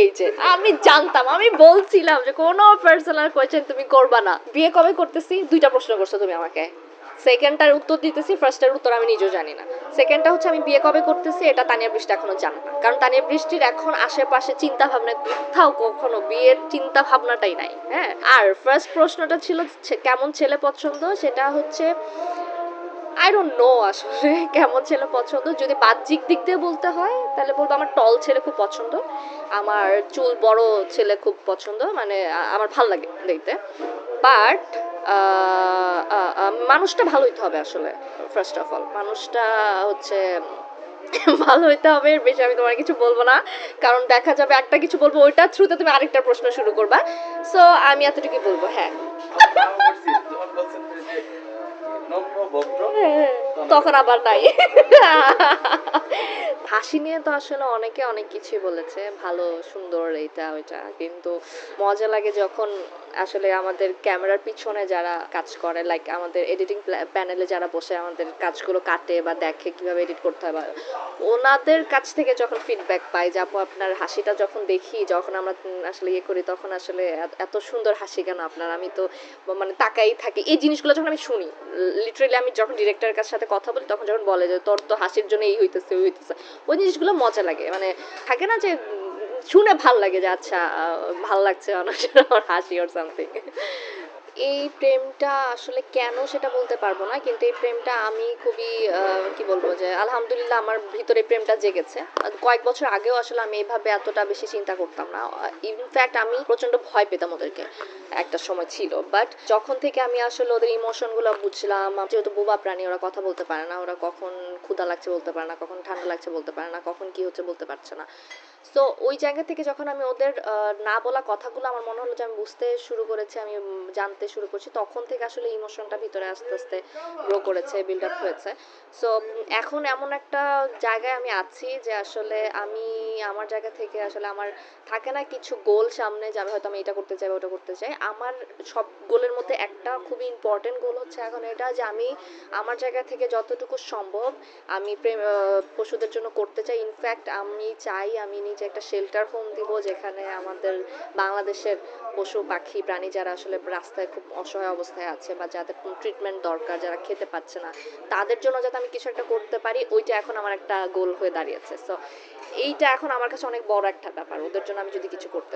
এই যে, আমি জানতাম, আমি বলছিলাম যে কোনো পার্সোনাল কোয়েশ্চেন তুমি করবা না। বিয়ে কবে করতেছি? দুইটা প্রশ্ন করছ তুমি আমাকে। সেকেন্ডটার উত্তর দিতেছি ফার্স্টের উত্তর আমি নিজেও জানি না। সেকেন্ডটা হচ্ছে আমি বিয়ে কবে করতেছি, এটা তানিয়া বৃষ্টি এখনও জানে না। কারণ তানিয়া বৃষ্টির এখন আশেপাশে চিন্তা ভাবনা কোথাও কখনো বিয়ের চিন্তা ভাবনাটাই নাই হ্যাঁ? আর ফার্স্ট প্রশ্নটা ছিল কেমন ছেলে পছন্দ? সেটা হচ্ছে আই ডোন্ট নো আসলে কেমন ছেলে পছন্দ। যদি বাহ্যিক দিক দিয়ে বলতে হয়, তাহলে বলব আমার টল ছেলে খুব পছন্দ। আমার চুল বড় ছেলে খুব পছন্দ মানে আমার ভালো লাগে দেখতে। বাট মানুষটা ভালো হইতে হবে আসলে ফার্স্ট অফ অল মানুষটা হচ্ছে ভালো হইতে হবে, এর বেশি আমি তোমার কিছু বলব না। কারণ দেখা যাবে একটা কিছু বলব, ওইটার থ্রুতে তুমি আরেকটা প্রশ্ন শুরু করবা। সো আমি এতটুকুই বলব হ্যাঁ। তখন আবার নাই হাসি নিয়ে তো আসলে অনেকে অনেক কিছুই বলেছে, ভালো, সুন্দর এইটা ওইটা। কিন্তু মজা লাগে যখন আসলে আমাদের ক্যামেরার পিছনে যারা কাজ করে লাইক আমাদের এডিটিং প্যানেলে যারা বসে আমাদের কাজগুলো কাটে বা দেখে কীভাবে এডিট করতে হয় ওনাদের কাছ থেকে যখন ফিডব্যাক পাই যে, আপু, আপনার হাসিটা যখন দেখি, যখন আমরা আসলে ইয়ে করি, তখন আসলে এত সুন্দর হাসি কেন আপনার? আমি তো মানে তাকাই থাকি। এই জিনিসগুলো যখন আমি শুনি লিটারেলি আমি যখন ডিরেক্টরের কাছে সাথে কথা বলি, তখন যখন বলে যে, তোর তো হাসির জন্য এই হইতেছে, ওই হইতেছে, ওই জিনিসগুলো মজা লাগে। মানে থাকে না যে, শুনে ভালো লাগে যে আচ্ছা ভালো লাগছে মানুষের হাসি ওর সামথিং এই প্রেমটা আসলে কেন সেটা বলতে পারব না কিন্তু এই প্রেমটা আমি খুবই কি বলব যে আলহামদুলিল্লাহ আমার ভিতরে প্রেমটা জেগেছে। কয়েক বছর আগেও আসলে আমি এইভাবে এতটা বেশি চিন্তা করতাম না। ইনফ্যাক্ট আমি প্রচণ্ড ভয় পেতাম ওদেরকে একটা সময় ছিল। বাট যখন থেকে আমি আসলে ওদের ইমোশনগুলো বুঝলাম যেহেতু বোবা প্রাণী ওরা কথা বলতে পারে না ওরা কখন ক্ষুধা লাগছে বলতে পারে না কখন ঠান্ডা লাগছে বলতে পারে না কখন কি হচ্ছে বলতে পারছে না। সো ওই জায়গা থেকে যখন আমি ওদের না বলা কথাগুলো আমার মনে হলো যে আমি বুঝতে শুরু করেছি আমি উম, জানতে শুরু করছি, তখন থেকে আসলে ইমোশনটা ভিতরে আস্তে আস্তে গ্রো করেছে বিল্ড আপ হয়েছে। সো এখন এমন একটা জায়গায় আমি আছি যে আসলে আমি আমার জায়গা থেকে আসলে আমার থাকে না কিছু গোল সামনে যে আমি হয়তো আমি এটা করতে চাই ওটা করতে চাই। আমার সব গোলের মধ্যে একটা খুবই ইম্পর্টেন্ট গোল হচ্ছে এখন এটা যে আমি আমার জায়গা থেকে যতটুকু সম্ভব আমি প্রেম পশুদের জন্য করতে চাই। ইনফ্যাক্ট আমি চাই আমি নিজে একটা শেল্টার হোম দিব যেখানে আমাদের বাংলাদেশের পশু পাখি, প্রাণী যারা আসলে রাস্তায় খুব অসহায় অবস্থায় আছে বা যাদের ট্রিটমেন্ট দরকার, যারা খেতে পাচ্ছে না, তাদের জন্য যাতে আমি কিছু একটা করতে পারি, ওইটা এখন আমার একটা গোল হয়ে দাঁড়িয়েছে। সো এইটা এখন আমার কাছে অনেক বড় একটা ব্যাপার। ওদের জন্য আমি যদি কিছু করতে